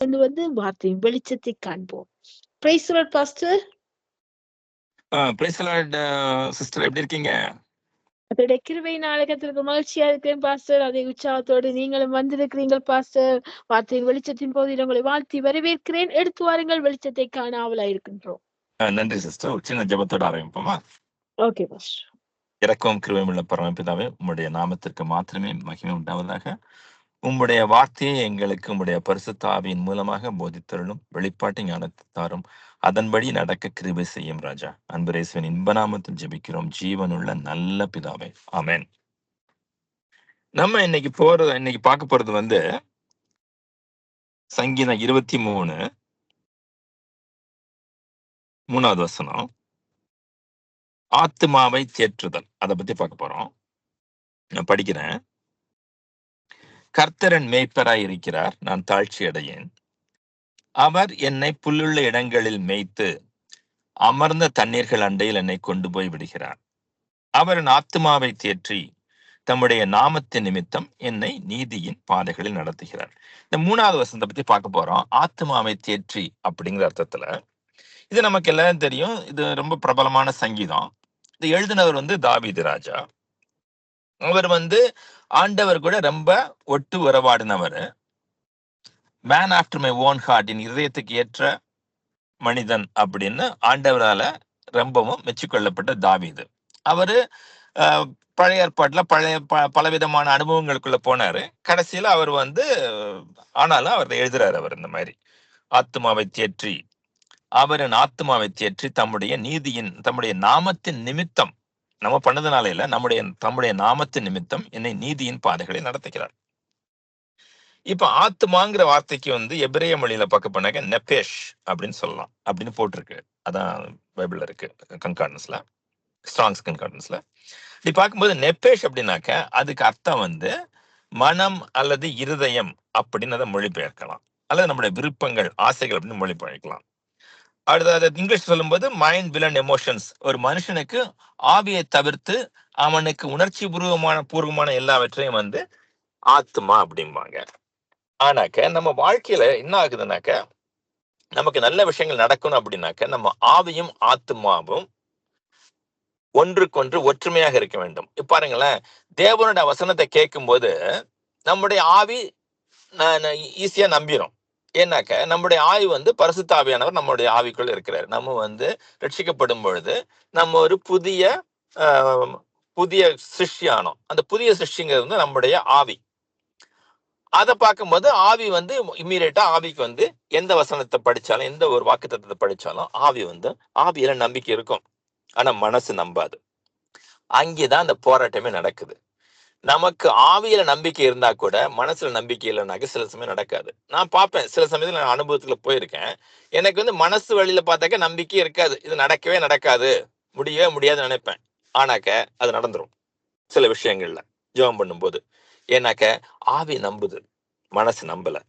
வந்து வந்து வார்த்தையின் வெளிச்சத்தை காண்போம். பிரைஸ் பாஸ்டர் சிஸ்டர் எப்படி இருக்கீங்க? அதோட கிருவை நாடகத்திற்கு மகிழ்ச்சியா இருக்கேன் பாஸ்டர் அதை உற்சாகத்தோடு நீங்களும் வந்திருக்கிறீர்கள் பாஸ்டர் வார்த்தையின் வெளிச்சத்தின் போது உங்களை வாழ்த்தி வரவேற்கிறேன். எடுத்து வாருங்கள் வெளிச்சத்தை காண ஆவலா இருக்கின்றோம் நன்றி சிஸ்டர் ஒரு சின்ன ஜெபத்தோட ஆரம்பிப்போமா? ஓகே பாஸ்டர் இறக்கவும் கிருபையுள்ள பரமபிதாவே உம்முடைய நாமத்திற்கு மாத்திரமே மகிமை உண்டாவதாக. உம்முடைய வார்த்தையை எங்களுக்கு உம்முடைய பரிசுத்தாவியின் மூலமாக போதித்தருளும் வெளிப்பாட்டு ஞானத்தை தாரும். அதன்படி நடக்க கிருபை செய்யும் ராஜா. அன்பரேசுவின் இன்ப நாமத்தில் ஜெபிக்கிறோம். ஜீவனுள்ள நல்ல பிதாவை. ஆமேன். நம்ம இன்னைக்கு போறது இன்னைக்கு பார்க்க போறது வந்து சங்கீதம் இருபத்தி மூணு மூணாவது வசனம். ஆத்மாவை தேற்றுதல். அதை பத்தி பார்க்க போறோம். நான் படிக்கிறேன். கர்த்தரன் மேய்ப்பராய் இருக்கிறார். நான் தாழ்ச்சி அடையேன். அவர் என்னை புல்லுள்ள இடங்களில் மேய்த்து அமர்ந்த தண்ணீர்கள் அண்டையில் என்னை கொண்டு போய் விடுகிறார். அவர் என் ஆத்துமாவை தேற்றி தம்முடைய நாமத்தின் நிமித்தம் என்னை நீதியின் பாதைகளில் நடத்துகிறார். இந்த மூணாவது வசனத்தை பத்தி பார்க்க போறோம். ஆத்துமாவை தேற்றி அப்படிங்கிற அர்த்தத்துல. இது நமக்கு எல்லாரும் தெரியும். இது ரொம்ப பிரபலமான சங்கீதம். இது எழுதினவர் வந்து தாவிது ராஜா. அவர் வந்து ஆண்டவர் கூட ரொம்ப ஒட்டு உறவாடினவர். Man after my own heart என் இதயத்துக்கு ஏற்ற மனிதன் அப்படின்னு ஆண்டவரால ரொம்பவும் மெச்சிக்கொள்ளப்பட்ட தாவிது. அவரு பழைய ஏற்பாட்டுல பழைய ப- பலவிதமான அனுபவங்களுக்குள்ள போனாரு. கடைசியில அவர் வந்து ஆனாலும் அவர் எழுதுறாரு அவர் இந்த மாதிரி. ஆத்மாவை தேற்றி அவரின் ஆத்மாவை தேற்றி தம்முடைய நீதியின் தம்முடைய நாமத்தின் நிமித்தம் நம்ம பண்ணதுனால இல்ல நம்முடைய தம்முடைய நாமத்தின் நிமித்தம் என்னை நீதியின் பாதைகளை நடத்துகிறார். இப்ப ஆத்மாங்கிற வார்த்தைக்கு வந்து எபிரேய மொழியில பார்க்க போனாக்க நெபேஷ் அப்படின்னு சொல்லலாம். அப்படின்னு போட்டிருக்கு. அதான் பைபிள் இருக்கு கன்கார்டன்ஸ்ல ஸ்ட்ராங்ஸ் கன்கார்டன்ஸ்ல இப்படி பார்க்கும்போது நெப்பேஷ் அப்படின்னாக்க அதுக்கு அர்த்தம் வந்து மனம் அல்லது இருதயம் அப்படின்னு அதை மொழிபெயர்க்கலாம். அல்லது நம்முடைய விருப்பங்கள் ஆசைகள் அப்படின்னு மொழிபெயர்க்கலாம். அடுத்தது இங்கிலீஷ் சொல்லும்போது மைண்ட் வில்லன் எமோஷன்ஸ் ஒரு மனுஷனுக்கு ஆவியை தவிர்த்து அவனுக்கு உணர்ச்சி பூர்வமான பூர்வமான எல்லாவற்றையும் வந்து ஆத்மா அப்படிம்பாங்க. ஆனாக்க நம்ம வாழ்க்கையில என்ன ஆகுதுனாக்க நமக்கு நல்ல விஷயங்கள் நடக்கணும் அப்படின்னாக்க நம்ம ஆவியும் ஆத்மாவும் ஒன்றுக்கொன்று ஒற்றுமையாக இருக்க வேண்டும். இப்ப பாருங்களேன் தேவனோட வசனத்தை கேட்கும்போது நம்முடைய ஆவி ஈஸியா நம்பிரும். ஏன்னாக்க நம்முடைய ஆவி வந்து பரிசுத்தாவியானவர் நம்மளுடைய நம்முடைய இருக்கிறார். நம்ம வந்து ரட்சிக்கப்படும் பொழுது நம்ம ஒரு புதிய புதிய சிருஷ்டியானோம். அந்த புதிய சிருஷ்டிங்கிறது வந்து நம்முடைய ஆவி. அதை பார்க்கும்போது ஆவி வந்து இம்மீடியட்டா ஆவிக்கு வந்து எந்த வசனத்தை படிச்சாலும் எந்த ஒரு வாக்குத்தத்தத்தை படிச்சாலும் ஆவி வந்து ஆவியில நம்பிக்கை இருக்கும். ஆனா மனசு நம்பாது. அங்கேதான் அந்த போராட்டமே நடக்குது. நமக்கு ஆவியில நம்பிக்கை இருந்தா கூட மனசுல நம்பிக்கை இல்லைனாக்க சில சமயம் நடக்காது. நான் பார்ப்பேன். சில சமயத்துல நான் அனுபவத்துல போயிருக்கேன். எனக்கு வந்து மனசு வழியில பார்த்தாக்க நம்பிக்கை இருக்காது. இது நடக்கவே நடக்காது. முடியவே முடியாதுன்னு நினைப்பேன். ஆனாக்க அது நடந்துரும். சில விஷயங்கள்ல ஜெபம் பண்ணும்போது. ஏன்னாக்க ஆவி நம்புது. மனசு நம்பல.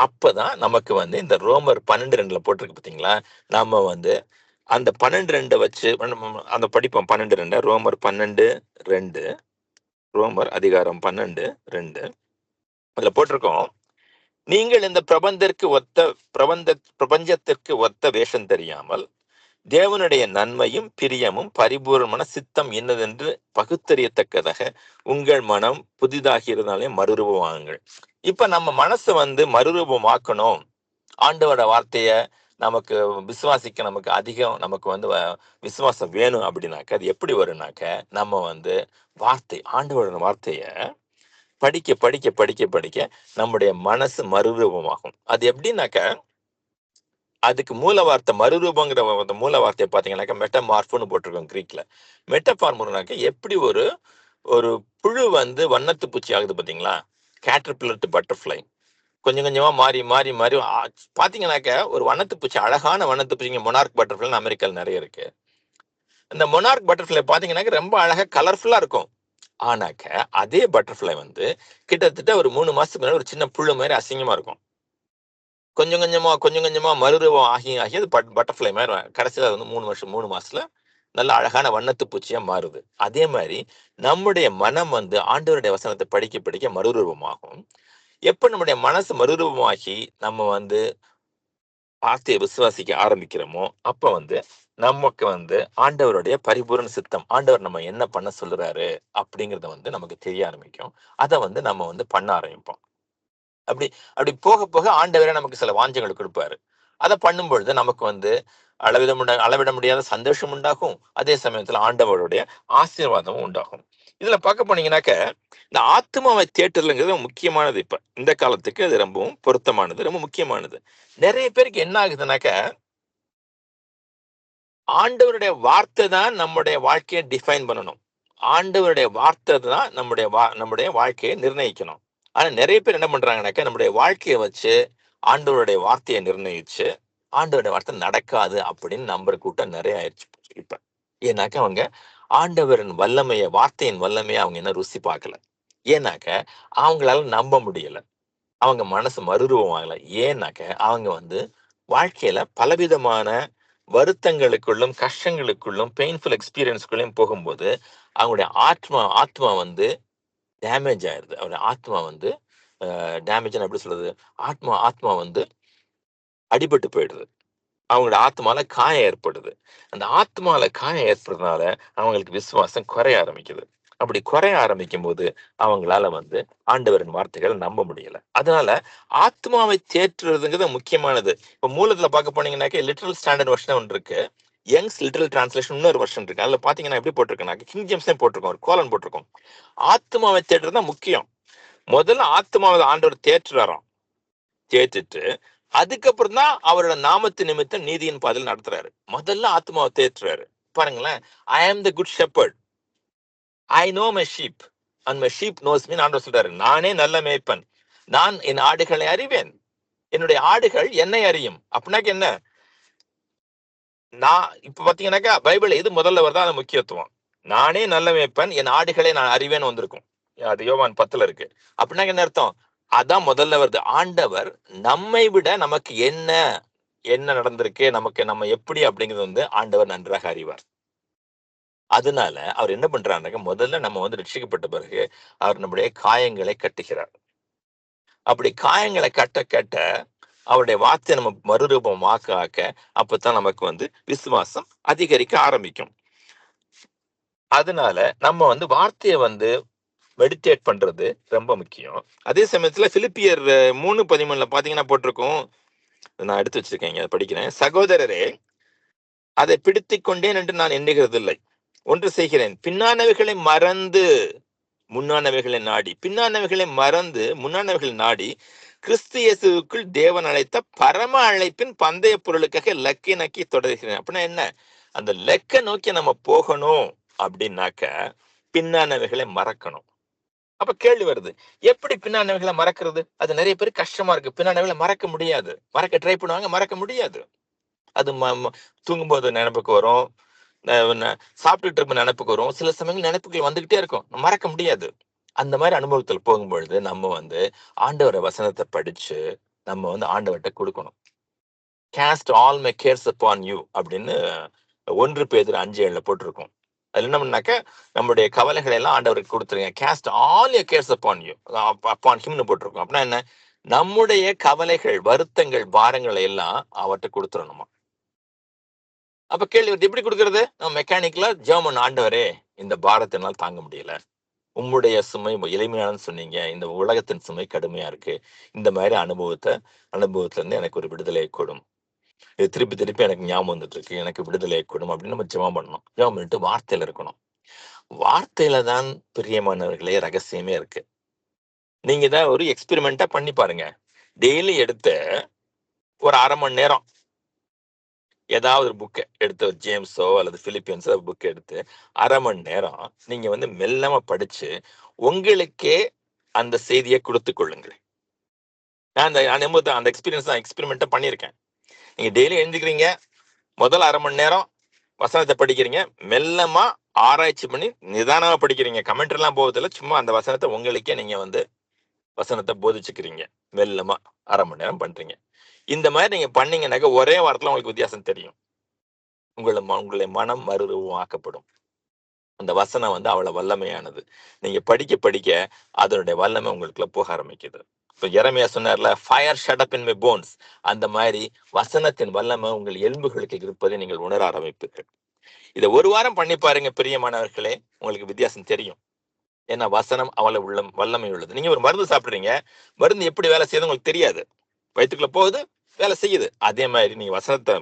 அப்பதான் நமக்கு வந்து இந்த ரோமர் பன்னெண்டு ரெண்டுல போட்டிருக்கு பாத்தீங்களா? நம்ம வந்து அந்த பன்னெண்டு ரெண்டை வச்சு அந்த படிப்போம் பன்னெண்டு ரெண்டு ரோமர் பன்னெண்டு ரெண்டு. ரோமர் அதிகாரம் பன்னெண்டு ரெண்டு. அதுல போட்டிருக்கோம் நீங்கள் இந்த பிரபந்தற்கு ஒத்த பிரபந்த பிரபஞ்சத்திற்கு ஒத்த வேஷம் தெரியாமல் தேவனுடைய நன்மையும் பிரியமும் பரிபூர்ணமான சித்தம் என்னதென்று பகுத்தறியத்தக்கதாக உங்கள் மனம் புதிதாகி இருந்தாலே மறுரூபமாகுங்கள். இப்ப நம்ம மனசு வந்து மறுரூபமாக்கணும். ஆண்டவோட வார்த்தைய நமக்கு விசுவாசிக்க நமக்கு அதிகம் நமக்கு வந்து வ- விசுவாசம் வேணும் அப்படின்னாக்க அது எப்படி வரும்னாக்க நம்ம வந்து வார்த்தை ஆண்டவரோட வார்த்தையை படிக்க படிக்க படிக்க படிக்க நம்முடைய மனசு மறுரூபமாகும். அது எப்படின்னாக்க அதுக்கு மூல வார்த்தை மறுரூபங்கிற அந்த மூல வார்த்தையை பார்த்தீங்கன்னாக்க மெட்டமார்ஃபுன்னு போட்டிருக்கோம் கிரீக்ல. மெட்டஃபார்முனாக்க எப்படி ஒரு ஒரு புழு வந்து வண்ணத்து பூச்சி ஆகுது பாத்தீங்களா? Caterpillar to butterfly. கொஞ்சம் கொஞ்சமா மாறி மாறி மாறி ஆ, பாத்தீங்கன்னாக்க ஒரு வண்ணத்து பூச்சி அழகான வண்ணத்து பூச்சிங்க மொனார்க் பட்டர்ஃப்ளை அமெரிக்காவில் நிறைய இருக்கு. இந்த மொனார்க் பட்டர்ஃப்ளை பாத்தீங்கன்னாக்க ரொம்ப அழகா கலர்ஃபுல்லா இருக்கும். ஆனாக்க அதே பட்டர்ஃப்ளை வந்து கிட்டத்தட்ட ஒரு மூணு மாசத்துக்கு முன்னாடி ஒரு சின்ன புழு மாதிரி அசிங்கமா இருக்கும். கொஞ்சம் கொஞ்சமா கொஞ்சம் கொஞ்சமா மறுரூபம் ஆகி ஆகி அது பட் பட்டர்ஃப்ளை மாதிரி கடைசியில் அது வந்து மூணு வருஷம் மூணு மாசத்துல நல்ல அழகான வண்ணத்து பூச்சியா மாறுது. அதே மாதிரி நம்முடைய மனம் வந்து ஆண்டவருடைய வசனத்தை படிக்க படிக்க மறுரூபமாகும். எப்ப நம்முடைய மனசு மறுரூபமாகி நம்ம வந்து வார்த்தையை விசுவாசிக்க ஆரம்பிக்கிறோமோ அப்ப வந்து நமக்கு வந்து ஆண்டவருடைய பரிபூரண சித்தம் ஆண்டவர் நம்ம என்ன பண்ண சொல்லுறாரு அப்படிங்கறத வந்து நமக்கு தெரிய ஆரம்பிக்கும். அதை வந்து நம்ம வந்து பண்ண ஆரம்பிப்போம். அப்படி அப்படி போக போக ஆண்டவரே நமக்கு சில வாஞ்சங்களை கொடுப்பாரு. அதை பண்ணும் பொழுது நமக்கு வந்து அளவிட முடிய அளவிட முடியாத சந்தோஷம் உண்டாகும். அதே சமயத்துல ஆண்டவருடைய ஆசீர்வாதமும் உண்டாகும். இதுல பார்க்க போனீங்கன்னாக்க இந்த ஆத்மாவை தேட்டர்லங்கிறது முக்கியமானது இப்ப. இந்த காலத்துக்கு அது ரொம்பவும் பொருத்தமானது ரொம்ப முக்கியமானது. நிறைய பேருக்கு என்ன ஆகுதுனாக்க ஆண்டவருடைய வார்த்தை தான் நம்முடைய வாழ்க்கையை டிஃபைன் பண்ணணும். ஆண்டவருடைய வார்த்தை தான் நம்முடைய வா நம்முடைய வாழ்க்கையை நிர்ணயிக்கணும். ஆனா நிறைய பேர் என்ன பண்றாங்கனாக்கா நம்முடைய வாழ்க்கையை வச்சு ஆண்டவருடைய வார்த்தையை நிர்ணயிச்சு ஆண்டவருடைய வார்த்தை நடக்காது அப்படின்னு நம்புற கூட்டம் நிறைய ஆயிடுச்சு இப்ப. ஏன்னாக்க அவங்க ஆண்டவரின் வல்லமையை வார்த்தையின் வல்லமையை அவங்க என்ன ருசி பார்க்கல. ஏன்னாக்க அவங்களால நம்ப முடியல. அவங்க மனசு மறுரூபமாகல ஏன்னாக்க அவங்க வந்து வாழ்க்கையில பலவிதமான வருத்தங்களுக்குள்ளும் கஷ்டங்களுக்குள்ளும் பெயின்ஃபுல் எக்ஸ்பீரியன்ஸ்குள்ளேயும் போகும்போது அவங்களுடைய ஆத்மா ஆத்மா வந்து டேமேஜ் ஆயிருது. அவருடைய ஆத்மா வந்து டேமேஜ் எப்படி சொல்றது? ஆத்மா ஆத்மா வந்து அடிபட்டு போயிடுது. அவங்களோட ஆத்மால காயம் ஏற்படுது. அந்த ஆத்மால காயம் ஏற்படுறதுனால அவங்களுக்கு விசுவாசம் குறைய ஆரம்பிக்குது. அப்படி குறைய ஆரம்பிக்கும் போது அவங்களால வந்து ஆண்டவரின் வார்த்தைகளை நம்ப முடியல. அதனால ஆத்மாவை தேற்றுறதுங்கிறது முக்கியமானது. இப்ப மூலத்துல பார்க்க போனீங்கன்னாக்க லிட்டரல் ஸ்டாண்டர்ட் வருஷன் ஒன்று இருக்கு. யங்ஸ் லிட்டரல் டிரான்ஸ்லேஷன் இன்னொரு வருஷன் இருக்கு. அதுல பாத்தீங்கன்னா எப்படி போட்டிருக்கேன் கிங் ஜேம்ஸ் தான் போட்டிருக்கோம். ஒரு கோலன் போட்டிருக்கோம். ஆத்மாவை தேற்றுறது தான் முக்கியம். முதல்ல ஆத்மாவை ஆண்டவர் தேற்றுறாராம். தேற்றுட்டு அதுக்கப்புறம் தான் அவரோட நாமத்து நிமித்தம் நீதியின் பாதையில் நடத்துறாரு. முதல்ல ஆத்மாவை தேற்றுறாரு. பாருங்களேன். I am the good shepherd I know my sheep and my sheep knows me ஆண்டவர் சொல்றாரு நானே நல்ல மேய்ப்பன். நான் என் ஆடுகளை அறிவேன். என்னுடைய ஆடுகள் என்னை அறியும். அப்படின்னாக்க என்ன? நான் இப்ப பாத்தீங்கன்னாக்கா பைபிள் இது முதல்ல வருதா அது முக்கியத்துவம். நானே நல்ல மேய்ப்பன் என் ஆடுகளை நான் அறிவேன் வந்திருக்கும். அது யோவான் பத்துல இருக்கு. அப்படின்னா என்ன அர்த்தம்? அதான் முதல்ல வருது. ஆண்டவர் நம்மை விட நமக்கு என்ன என்ன நடந்திருக்கு நமக்கு நம்ம எப்படி அப்படிங்கிறது வந்து ஆண்டவர் நன்றாக அறிவார். அதனால அவர் என்ன பண்றாருனாக்க முதல்ல நம்ம வந்து ரட்சிக்கப்பட்ட பிறகு அவர் நம்முடைய காயங்களை கட்டுகிறார். அப்படி காயங்களை கட்ட கட்ட அவருடைய வார்த்தையை நம்ம மறுரூபம் ஆக்க ஆக்க அப்பதான் நமக்கு வந்து விசுவாசம் அதிகரிக்க ஆரம்பிக்கும். அதனால நம்ம வந்து வார்த்தையை வந்து மெடிடேட் பண்றது ரொம்ப முக்கியம். அதே சமயத்துல பிலிப்பியர் மூணு பதிமூணுல பாத்தீங்கன்னா போட்டிருக்கோம். நான் எடுத்து வச்சிருக்கேன் படிக்கிறேன். சகோதரரே அதை பிடித்துக் கொண்டேன் என்று நான் எண்ணுகிறதில்லை. ஒன்று செய்கிறேன். பின்னானவைகளை மறந்து முன்னானவைகளை நாடி. பின்னானவைகளை மறந்து முன்னானவைகளை நாடி கிறிஸ்து இயேசுக்குள் தேவன் அழைத்த பரம அழைப்பின் பந்தய பொருளுக்காக லக்கை நக்கி தொடர்கிறேன். அப்படின்னா என்ன? அந்த லெக்கை நோக்கி நம்ம போகணும் அப்படின்னாக்க பின்னானவைகளை மறக்கணும். அப்ப கேள்வி வருது. எப்படி பின்னானவைகளை மறக்கிறது? அது நிறைய பேர் கஷ்டமா இருக்கு. பின்னானவைகளை மறக்க முடியாது. மறக்க ட்ரை பண்ணுவாங்க மறக்க முடியாது. அது ம- தூங்கும்போது நினைப்புக்கு வரும். சாப்பிட்டுட்டு இருக்க நினைப்புக்கு வரும். சில சமயங்கள் நினைப்புகள் வந்துகிட்டே இருக்கும். மறக்க முடியாது. அந்த மாதிரி அனுபவத்தில் போகும்பொழுது நம்ம வந்து ஆண்டவர வசனத்தை படிச்சு நம்ம வந்து ஆண்டவர்கிட்ட கொடுக்கணும். Cast all my cares upon you அப்படின்னு ஒன்று பேர் அஞ்சு ஏழுல போட்டிருக்கோம். அது என்ன பண்ணாக்க நம்மளுடைய கவலைகளை எல்லாம் ஆண்டவருக்கு கொடுத்துருங்க. Cast all your cares upon you upon ஹிம்னு போட்டிருக்கோம். அப்படின்னா என்ன? நம்முடைய கவலைகள் வருத்தங்கள் பாரங்களை எல்லாம் அவர்கிட்ட கொடுத்துடணுமா? அப்ப கேள்வி எப்படி கொடுக்கறது? நம்ம மெக்கானிக்கலா ஜெர்மன் ஆண்டவரே இந்த பாரத்தை என்னால் தாங்க முடியல. உம்முடைய சுமை எளிமையானு சொன்னீங்க. இந்த உலகத்தின் சுமை கடுமையா இருக்கு. இந்த மாதிரி அனுபவத்தை அனுபவத்துல இருந்து எனக்கு ஒரு விடுதலை கூடும். இது திருப்பி திருப்பி எனக்கு ஞாபகம் வந்துட்டு இருக்கு எனக்கு விடுதலை கூடும் அப்படின்னு நம்ம ஜெபம் பண்ணணும். ஜெபம் பண்ணிட்டு வார்த்தையில இருக்கணும். வார்த்தையில தான் பிரியமானவர்களே ரகசியமே இருக்கு. நீங்க தான் ஒரு எக்ஸ்பெரிமெண்டா பண்ணி பாருங்க. டெய்லி எடுத்து ஒரு அரை மணி நேரம். ஏதாவது ஒரு புக்கை எடுத்து ஒரு ஜேம்ஸோ அல்லது பிலிப்பியன்ஸோ புக் எடுத்து அரை மணி நேரம் நீங்க வந்து மெல்லமா படிச்சு உங்களுக்கே அந்த செய்தியை கொடுத்து கொள்ளுங்கள் நான் அந்த அனுபவத்தை அந்த எக்ஸ்பீரியன்ஸ் தான் எக்ஸ்பெரிமெண்ட்டை பண்ணியிருக்கேன். நீங்க டெய்லி எழுந்துக்கிறீங்க முதல் அரை மணி நேரம் வசனத்தை படிக்கிறீங்க மெல்லமா ஆராய்ச்சி பண்ணி நிதானமா படிக்கிறீங்க. கமெண்ட் எல்லாம் போவதில்ல சும்மா அந்த வசனத்தை உங்களுக்கே நீங்க வந்து வசனத்தை போதிச்சுக்கிறீங்க. மெல்லமா அரை மணி நேரம் பண்றீங்க. இந்த மாதிரி நீங்க பண்ணீங்கன்னாக்க ஒரே வாரத்துல உங்களுக்கு வித்தியாசம் தெரியும். உங்களை ம- உங்களுடைய மனம் மறுரூபமாக்கப்படும். அந்த வசனம் வந்து அவ்வளவு வல்லமையானது. நீங்க படிக்க படிக்க அதனுடைய வல்லமை உங்களுக்குள்ள போக ஆரம்பிக்குது. இப்போ இறமையா சொன்னார்ல fire shut up in my bones அந்த மாதிரி வசனத்தின் வல்லமை உங்கள் எலும்புகளுக்கு இருப்பதை நீங்கள் உணர ஆரம்பிப்பீர்கள். இதை ஒரு வாரம் பண்ணி பாருங்க பிரியமானவர்களே உங்களுக்கு வித்தியாசம் தெரியும். ஏன்னா வசனம் அவ்வளவு உள்ள வல்லமை உள்ளது. நீங்க ஒரு மருந்து சாப்பிடுறீங்க மருந்து எப்படி வேலை செய்யுது உங்களுக்கு தெரியாது. வயிற்றுக்குள்ள போகுது வேலை செய்யுது. அதே மாதிரி நீங்க வசனத்தை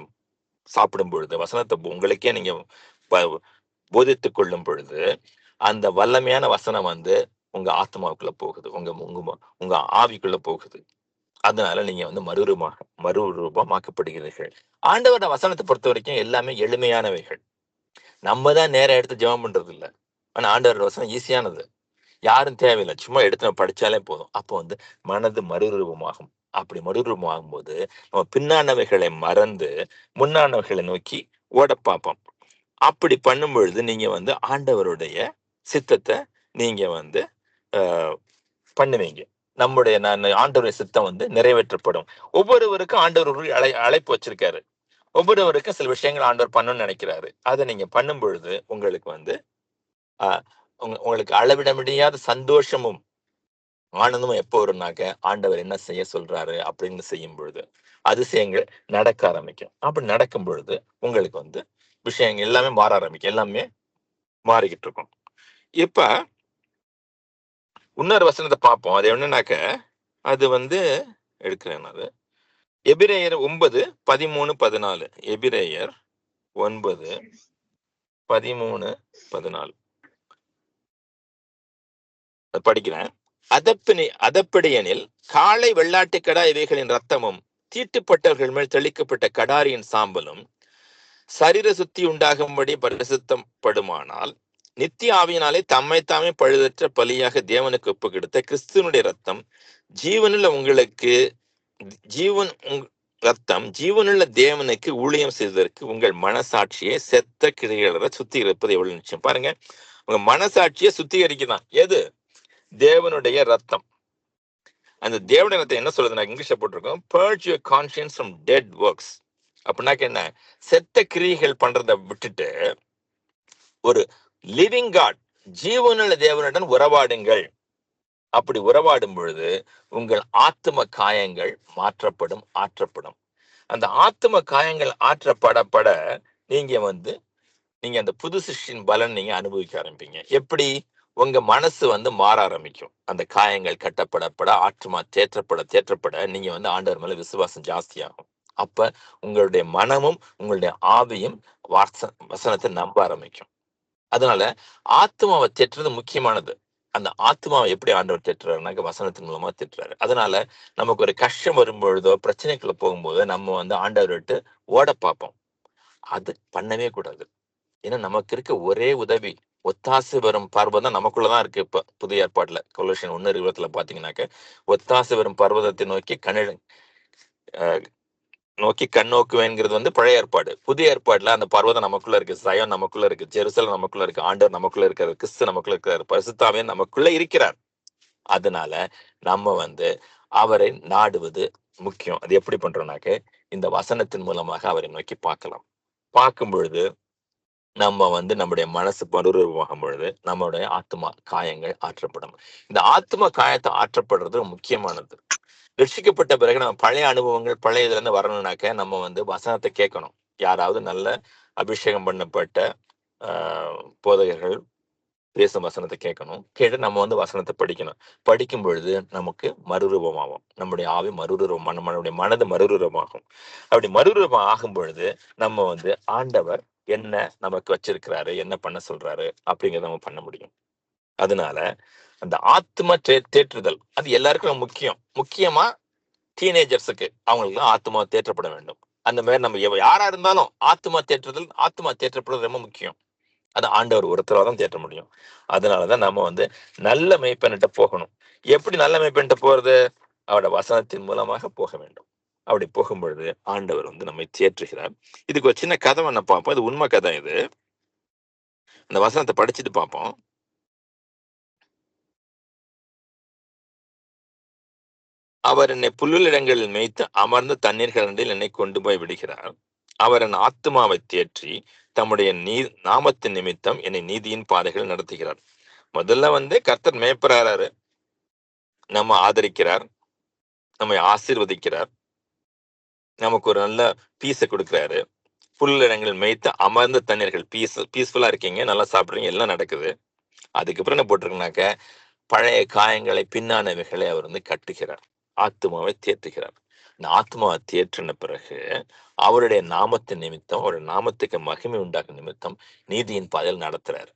சாப்பிடும் பொழுது வசனத்தை உங்களுக்கே நீங்க போதித்து கொள்ளும் பொழுது அந்த வல்லமையான வசனம் வந்து உங்க ஆத்மாவுக்குள்ள போகுது. உங்க உங்க உங்க ஆவிக்குள்ள போகுது. அதனால நீங்க வந்து மறுரூபமாக மறுரூபமாக்கப்படுகிறீர்கள். ஆண்டவரோட வசனத்தை பொறுத்த வரைக்கும் எல்லாமே எளிமையானவைகள். நம்ம தான் நேரம் எடுத்து ஜெபம் பண்றது இல்ல ஆனா ஆண்டவரோட வசனம் ஈஸியானது. யாரும் தேவையில்லை. சும்மா எடுத்து நம்ம படிச்சாலே போதும். அப்போ வந்து மனது மறுரூபமாகும். அப்படி மறுரூபமாகும் நம்ம பின்னானவைகளை மறந்து முன்னானவைகளை நோக்கி ஓட பார்ப்போம். அப்படி பண்ணும் பொழுது நீங்க வந்து ஆண்டவருடைய சித்தத்தை நீங்க வந்து ஆஹ், பண்ணுவீங்க. நம்முடைய நான் ஆண்டவருடைய சித்தம் வந்து நிறைவேற்றப்படும். ஒவ்வொருவருக்கும் ஆண்டவர் அழை அழைப்பு வச்சிருக்காரு. ஒவ்வொருவருக்கும் சில விஷயங்கள் ஆண்டவர் பண்ணணும்னு நினைக்கிறாரு. அதை நீங்க பண்ணும் பொழுது உங்களுக்கு வந்து ஆஹ், உங்களுக்கு அளவிட முடியாத சந்தோஷமும் ஆனந்தமும் எப்போ வரும்னாக்க ஆண்டவர் என்ன செய்ய சொல்றாரு அப்படின்னு செய்யும் பொழுது அதிசயங்கள் நடக்க ஆரம்பிக்கும். அப்படி நடக்கும் பொழுது உங்களுக்கு வந்து விஷயங்கள் எல்லாமே மாற ஆரம்பிக்கும். எல்லாமே மாறிக்கிட்டு இருக்கும். இப்ப இன்னொரு வசனத்தை பார்ப்போம். அது என்னன்னாக்க அது வந்து எடுக்கிறேன் அது. எபிரேயர் ஒன்பது பதிமூணு பதினாலு. எபிரேயர் ஒன்பது பதிமூணு பதினாலு. அது படிக்கிறேன். அதப்பினி அதப்படியெனில் காளை வெள்ளாட்டுக்கடா இவைகளின் ரத்தமும் தீட்டுப்பட்டவர்கள் மேல் தெளிக்கப்பட்ட கடாரியின் சாம்பலும் சரீர சுத்தி உண்டாகும்படி பரிசுத்தப்படுமானால் நித்திய ஆவியினாலே தம்மைத்தாமே பழுதற்ற பலியாக தேவனுக்கு ஒப்பு கொடுத்த கிறிஸ்துவனுடைய ரத்தம் ஜீவனுள்ள உங்களுக்கு ஜீவன் உங்- ரத்தம் ஜீவனுள்ள தேவனுக்கு ஊழியம் செய்வதற்கு உங்கள் மனசாட்சியை செத்த கிரிகள சுத்திகரிப்பது எவ்வளவு நிச்சயம். பாருங்க உங்க மனசாட்சியை சுத்திகரிக்கதான் எது? தேவனுடைய ரத்தம். அந்த தேவனுடைய ரத்தம் என்ன நான் இங்கிலீஷ்ல போட்டிருக்கோம். Purge your conscience from dead works அப்படின்னாக்க என்ன? செத்த கிரியைகள் பண்றதை விட்டுட்டு ஒரு லிவிங் காட் ஜீவனுள்ள தேவனுடன் உறவாடுங்கள். அப்படி உறவாடும் பொழுது உங்கள் ஆத்தும காயங்கள் மாற்றப்படும் ஆற்றப்படும். அந்த ஆத்தும காயங்கள் ஆற்றப்படப்பட நீங்க வந்து நீங்க அந்த புது சிஷ்டின் பலன் நீங்க அனுபவிக்க ஆரம்பிப்பீங்க. எப்படி? உங்க மனசு வந்து மாற ஆரம்பிக்கும். அந்த காயங்கள் கட்டப்படப்பட ஆற்றுமா தேற்றப்பட தேற்றப்பட நீங்க வந்து ஆண்டவர் மேல விசுவாசம் ஜாஸ்தியாகும். அப்ப உங்களுடைய மனமும் உங்களுடைய ஆவியும் வாச- வசனத்தை நம்ப ஆரம்பிக்கும். அதனால ஆத்மாவை தேற்றுறது முக்கியமானது. அந்த ஆத்மாவை எப்படி ஆண்டவர் தேற்றுறாருனாக்க வசனத்தின் மூலமா தேற்றுறாரு. அதனால நமக்கு ஒரு கஷ்டம் வரும்பொழுதோ பிரச்சனைக்குள்ள போகும்போது நம்ம வந்து ஆண்டவர் விட்டு ஓட பார்ப்போம். அது பண்ணவே கூடாது. ஏன்னா நமக்கு இருக்க ஒரே உதவி ஒத்தாசை வரும் பர்வதம் தான் நமக்குள்ளதான் இருக்கு இப்ப புதிய ஏற்பாட்டுல. கொலோஷன் ஒன்னு இருபத்துல பாத்தீங்கன்னாக்க ஒத்தாசு வரும் பர்வதத்தை நோக்கி கண்ணிட அஹ், நோக்கி கண் நோக்குவேங்கிறது வந்து பழைய ஏற்பாடு. புதிய ஏற்பாடுல அந்த பர்வதம் நமக்குள்ள இருக்கு சயம் நமக்குள்ள இருக்கு ஜெருசலம் நமக்குள்ள இருக்கு ஆண்டவர் நமக்குள்ள இருக்கிறார் கிறிஸ்து நமக்குள்ள இருக்கிறார் பரிசுத்தாவே நமக்குள்ள இருக்கிறார். அதனால நம்ம வந்து அவரை நாடுவது முக்கியம். அது எப்படி பண்றோம்னாக்க இந்த வசனத்தின் மூலமாக அவரை நோக்கி பார்க்கலாம். பார்க்கும் பொழுது நம்ம வந்து நம்முடைய மனசு மறுரூபமாகும் பொழுது நம்மளுடைய ஆத்மா காயங்கள் ஆற்றப்படும். இந்த ஆத்ம காயத்தை ஆற்றப்படுறது முக்கியமானது. ரட்சிக்கப்பட்ட பிறகு நம்ம பழைய அனுபவங்கள் பழைய இதுல இருந்து வரணும்னாக்க நம்ம வந்து வசனத்தை கேட்கணும். யாராவது நல்ல அபிஷேகம் பண்ணப்பட்ட ஆஹ், போதகர்கள் பேசும் வசனத்தை கேட்கணும். கேட்டு நம்ம வந்து வசனத்தை படிக்கணும். படிக்கும் பொழுது நமக்கு மறுரூபமாகும். நம்முடைய ஆவி மறுரூபம் நம்மளுடைய மனது மறுரூபமாகும். அப்படி மறுரூபம் ஆகும் பொழுது நம்ம வந்து ஆண்டவர் என்ன நமக்கு வச்சிருக்கிறாரு என்ன பண்ண சொல்றாரு அப்படிங்கிறத நம்ம பண்ண முடியும். அதனால அந்த ஆத்ம தே- தேற்றுதல் அது எல்லாருக்கும் முக்கியம். முக்கியமா டீனேஜர்ஸுக்கு அவங்களுக்கு ஆத்மா தேற்றப்பட வேண்டும். அந்த மாதிரி நம்ம எவ- யாரா இருந்தாலும் ஆத்மா தேற்றுதல் ஆத்மா தேற்றப்படுறது ரொம்ப முக்கியம். அது ஆண்டவர் ஒருத்தராக தான் தேற்ற முடியும். அதனாலதான் நம்ம வந்து நல்ல மெய்ப்பெண்ணிட்ட போகணும். எப்படி நல்ல மெய்ப்பெண்ணிட்ட போறது? அவரோட வசனத்தின் மூலமாக போக வேண்டும். அப்படி போகும்பொழுது ஆண்டவர் வந்து நம்மை தேற்றுகிறார். இதுக்கு ஒரு சின்ன கதை ஒன்று பார்ப்போம். இது உண்மை கதை இது. அந்த வசனத்தை படிச்சுட்டு பார்ப்போம். அவர் என்னை புல்லுலிடங்களில் மேய்த்து அமர்ந்த தண்ணீர் கரண்டில் என்னை கொண்டு போய் விடுகிறார். அவர் என் ஆத்மாவை தேற்றி தம்முடைய நீ நாமத்தின் நிமித்தம் என்னை நீதியின் பாதைகள் நடத்துகிறார். முதல்ல வந்து கர்த்தர் மேய்ப்பறாரு நம்ம ஆதரிக்கிறார். நம்மை ஆசீர்வதிக்கிறார். நமக்கு ஒரு நல்ல பீஸை கொடுக்குறாரு. புல்லிடங்கள் மேய்த்து அமர்ந்த தண்ணீர்கள். பீஸ் பீஸ்ஃபுல்லா இருக்கீங்க நல்லா சாப்பிடுறீங்க எல்லாம் நடக்குது. அதுக்கப்புறம் என்ன போட்டிருக்குனாக்க பழைய காயங்களை பின்னானவைகளை அவர் வந்து கட்டுகிறார். ஆத்மாவை தேற்றுகிறார். இந்த ஆத்மாவை தேற்றின பிறகு அவருடைய நாமத்தின் நிமித்தம் அவருடைய நாமத்துக்கு மகிமை உண்டாக்கும் நிமித்தம் நீதியின் பாதையில் நடத்துறாரு.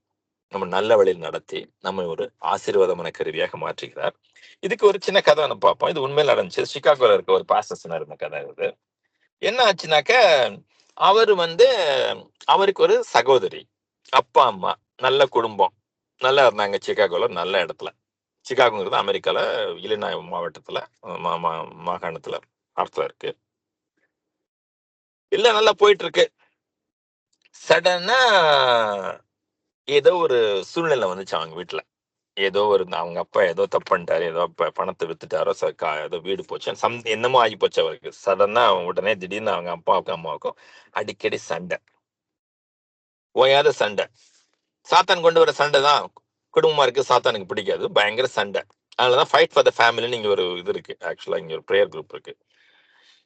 நம்ம நல்ல வழியில் நடத்தி நம்ம ஒரு ஆசீர்வாதமான கருவியாக மாற்றுகிறார். இதுக்கு ஒரு சின்ன கதை பார்ப்போம். இது உண்மையில் நடந்துச்சு. சிகாகோல இருக்க ஒரு பாஸ்டர் சொன்னார் இந்த கதை இது. என்ன ஆச்சுனாக்க அவர் வந்து அவருக்கு ஒரு சகோதரி அப்பா அம்மா நல்ல குடும்பம். நல்லா இருந்தாங்க சிகாகோல நல்ல இடத்துல. சிகாகோங்கிறது அமெரிக்கால இலினாய் மாவட்டத்துல மாகாணத்துல அர்த்தம் இருக்கு. இல்ல நல்லா போயிட்டு இருக்கு சடனா ஏதோ ஒரு சூழ்நிலை வந்துச்சு அவங்க வீட்டுல ஏதோ ஒரு அவங்க அப்பா ஏதோ தப்பு பண்ணிட்டாரு ஏதோ பணத்தை வித்துட்டாரோ ச- கா- ஏதோ வீடு போச்சு சம் என்னமோ ஆகி போச்சு அவருக்கு. சடனா உடனே திடீர்னு அவங்க அப்பாவுக்கும் அம்மாவுக்கும் அடிக்கடி சண்டை. ஓயாத சண்டை. சாத்தான் கொண்டு வர சண்டை தான். குடும்பமா இருக்கு சாத்தானுக்கு பிடிக்காது. பயங்கர சண்டை. அதனாலதான் ஃபைட் ஃபார் த ஃபேமிலின்னு இங்க ஒரு இது இருக்கு. ஆக்சுவலா இங்க ஒரு ப்ரேயர் குரூப் இருக்கு.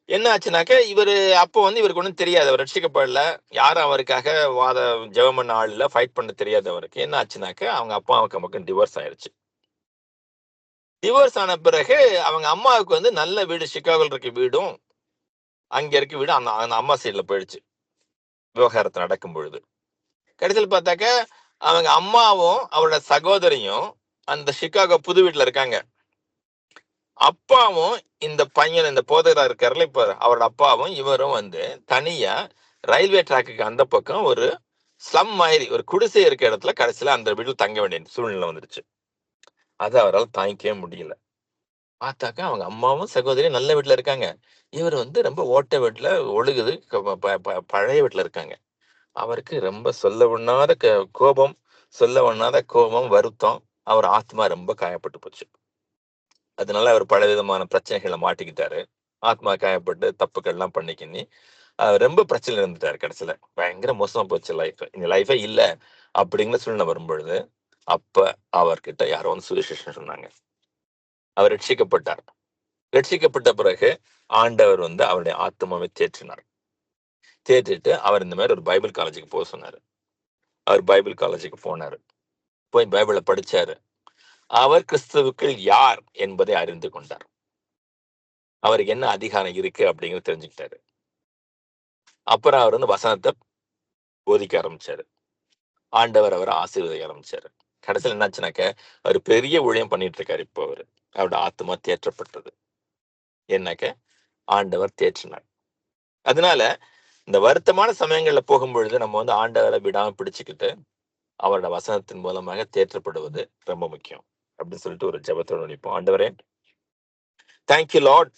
என்ன ஆச்சுனாக்க இவர் அப்போ வந்து இவருக்கு ஒன்றும் தெரியாது. அவர் ரட்சிக்கப்படல. யாரும் அவருக்காக வாத ஜெபம் பண்ண ஆள் ஃபைட் பண்ண தெரியாது அவருக்கு. என்ன ஆச்சுனாக்க அவங்க அப்பாவுக்கு மக்கள் டிவோர்ஸ் ஆயிடுச்சு டிவோர்ஸ் ஆன பிறகு அவங்க அம்மாவுக்கு வந்து நல்ல வீடு சிக்காகோல இருக்க வீடும் அங்கே இருக்க வீடு அந்த அந்த அம்மா சைடில் போயிடுச்சு. விவகாரத்தை நடக்கும் பொழுது. கடைசியில் பார்த்தாக்க அவங்க அம்மாவும் அவரோட சகோதரியும் அந்த சிக்காகோ புது வீட்டில் இருக்காங்க. அப்பாவும் இந்த பையன் இந்த போதகரா இருக்காருல்ல இப்ப அவரோட அப்பாவும் இவரும் வந்து தனியா ரயில்வே ட்ராக்குக்கு அந்த பக்கம் ஒரு ஸ்லம் மாதிரி ஒரு குடிசை இருக்க இடத்துல கடைசியில அந்த வீட்டில் தங்க வேண்டிய சூழ்நிலை வந்துருச்சு. அது அவரால் தாங்கிக்கவே முடியல. பார்த்தாக்கா அவங்க அம்மாவும் சகோதரியும் நல்ல வீட்டில் இருக்காங்க. இவர் வந்து ரொம்ப ஓட்ட வீட்டில் ஒழுகுது ப- பழைய வீட்டில் இருக்காங்க. அவருக்கு ரொம்ப சொல்ல ஒண்ணாத கோபம் சொல்ல ஒண்ணாத கோபம் வருத்தம் அவர் ஆத்மா ரொம்ப காயப்பட்டு போச்சு. அதனால அவர் பல விதமான பிரச்சனைகளை மாட்டிக்கிட்டாரு. ஆத்மா காயப்பட்டு தப்புகள் எல்லாம் அவர் ரொம்ப பிரச்சனை இருந்துட்டாரு கடைசியில. பயங்கர மோசமா போச்சு லைஃப் இந்த லைஃபே இல்ல அப்படிங்கிற சூழ்நிலை வரும்பொழுது அப்ப அவர்கிட்ட யாரோ வந்து சுவிசேஷன் சொன்னாங்க. அவர் ரட்சிக்கப்பட்டார். ரட்சிக்கப்பட்ட பிறகு ஆண்டவர் வந்து அவருடைய ஆத்மாவை தேற்றினார். தேற்றிட்டு அவர் இந்த மாதிரி ஒரு பைபிள் காலேஜுக்கு போக சொன்னார். அவர் பைபிள் காலேஜுக்கு போனாரு. போய் பைபிளை படிச்சாரு. அவர் கிறிஸ்துவுக்குள் யார் என்பதை அறிந்து கொண்டார். அவருக்கு என்ன அதிகாரம் இருக்கு அப்படிங்கிறது தெரிஞ்சுக்கிட்டாரு. அப்புறம் அவர் வந்து வசனத்தை போதிக்க ஆரம்பிச்சாரு. ஆண்டவர் அவரை ஆசீர்வதிக்க ஆரம்பிச்சாரு. கடைசியில் என்னாச்சுனாக்க அவர் பெரிய ஊழியம் பண்ணிட்டு இருக்காரு இப்போ அவரு. அவரோட ஆத்மா தேற்றப்பட்டது. என்னக்க ஆண்டவர் தேற்றினார். அதனால இந்த வருத்தமான சமயங்கள்ல போகும்பொழுது நம்ம வந்து ஆண்டவரை விடாம பிடிச்சுக்கிட்டு அவரோட வசனத்தின் மூலமாக தேற்றப்படுவது ரொம்ப முக்கியம். அப்படின்னு சொல்லிட்டு ஒரு ஜபத்தோட நினைப்போம். ஆண்டவரே thank you Lord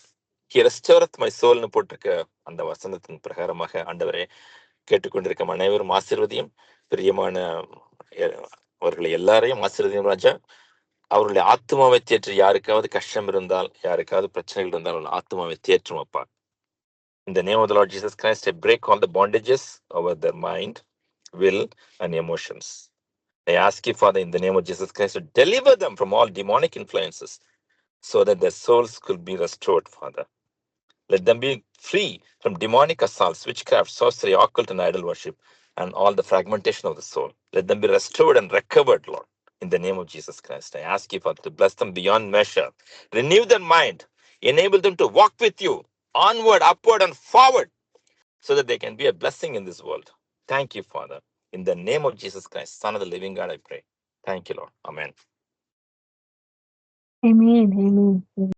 he restoreth my சோல்னு போட்டிருக்க அந்த வசனத்தின் பிரகாரமாக ஆண்டவரே கேட்டுக்கொண்டிருக்கும் அனைவரும் ஆசீர்வதியும். பிரியமான அவர்களை எல்லாரையும் ஆசீர்வதியும் ராஜா. அவருடைய ஆத்மாவை தேற்று யாருக்காவது கஷ்டம் இருந்தால் யாருக்காவது பிரச்சனைகள் இருந்தால் அவர்கள் ஆத்மாவை தேற்றும் அப்பா. இந்த name of Lord Jesus Christ break Christ, the bondages over the mind will and emotions. I ask you, Father, in the name of Jesus Christ, to deliver them from all demonic influences so that their souls could be restored, Father. Let them be free from demonic assaults, witchcraft, sorcery, occult, and idol worship, and all the fragmentation of the soul. Let them be restored and recovered, Lord, in the name of Jesus Christ. I ask you, Father, to bless them beyond measure. Renew their mind, enable them to walk with you onward, upward, and forward so that they can be a blessing in this world. Thank you, Father. In the name of Jesus Christ, Son of the living God, I pray. Thank you, Lord. Amen. Amen. Amen.